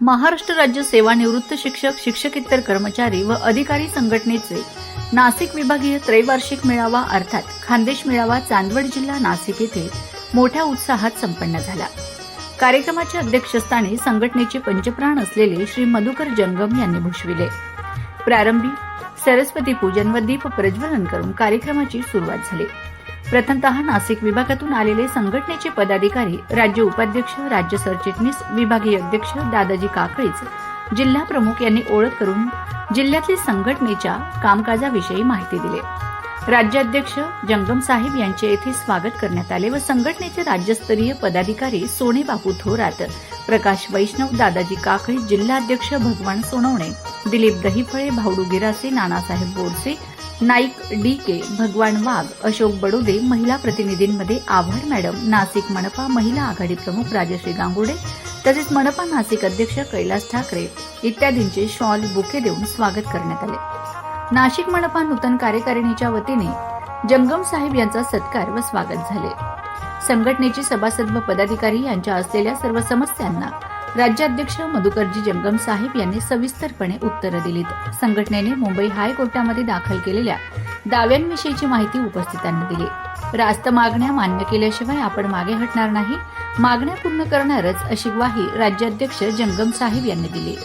महाराष्ट्र राज्य सेवानिवृत्त शिक्षक शिक्षकेतर कर्मचारी व अधिकारी संघटनेचे नाशिक विभागीय त्रैवार्षिक मेळावा अर्थात खानदेश मेळावा चांदवड जिल्हा नाशिक येथे मोठ्या उत्साहात संपन्न झाला. कार्यक्रमाच्या अध्यक्षस्थानी संघटनेचे पंचप्राण असलेले श्री मधुकर जंगम यांनी भूषविले. प्रारंभी सरस्वती पूजन व दीप प्रज्वलन करून कार्यक्रमाची सुरुवात झाली. प्रथमतः नाशिक विभागातून आलेले संघटनेचे पदाधिकारी राज्य उपाध्यक्ष राज्य सरचिटणीस विभागीय अध्यक्ष दादाजी काकळीच जिल्हा प्रमुख यांनी ओळख करून जिल्ह्यातील संघटनेच्या कामकाजाविषयी माहिती दिली. राज्याध्यक्ष जंगम साहेब यांचे येथे स्वागत करण्यात आले व संघटनेचे राज्यस्तरीय पदाधिकारी सोने बापू थोरात प्रकाश वैष्णव दादाजी काकळी जिल्हाध्यक्ष भगवान सोनवणे दिलीप दहिफळे भाऊडू गिरासे नानासाहेब बोरसे नाईक डी के भगवान वाघ अशोक बडोदे महिला प्रतिनिधींमध्ये आव्हाड मॅडम. नाशिक मनपा महिला आघाडी प्रमुख राजश्री गांगुडे तसेच मनपा नाशिक अध्यक्ष कैलास ठाकरे इत्यादींचे शॉल बुके देऊन स्वागत करण्यात आले. नाशिक मनपा नूतन कार्यकारिणीच्या वतीने जंगम साहेब यांचा सत्कार व स्वागत झाले. संघटनेची सभासद व पदाधिकारी यांच्या असलेल्या सर्व समस्यांना राज्याध्यक्ष मधुकरजी जंगम साहेब यांनी सविस्तरपणे उत्तरं दिलीत. संघटनेने मुंबई हायकोर्टामध्ये दाखल केलेल्या दाव्यांविषयीची माहिती उपस्थितांना दिली. रास्त मागण्या मान्य केल्याशिवाय आपण मागे हटणार नाही. मागण्या पूर्ण करणारच अशी ग्वाही राज्याध्यक्ष जंगम साहेब यांनी दिली.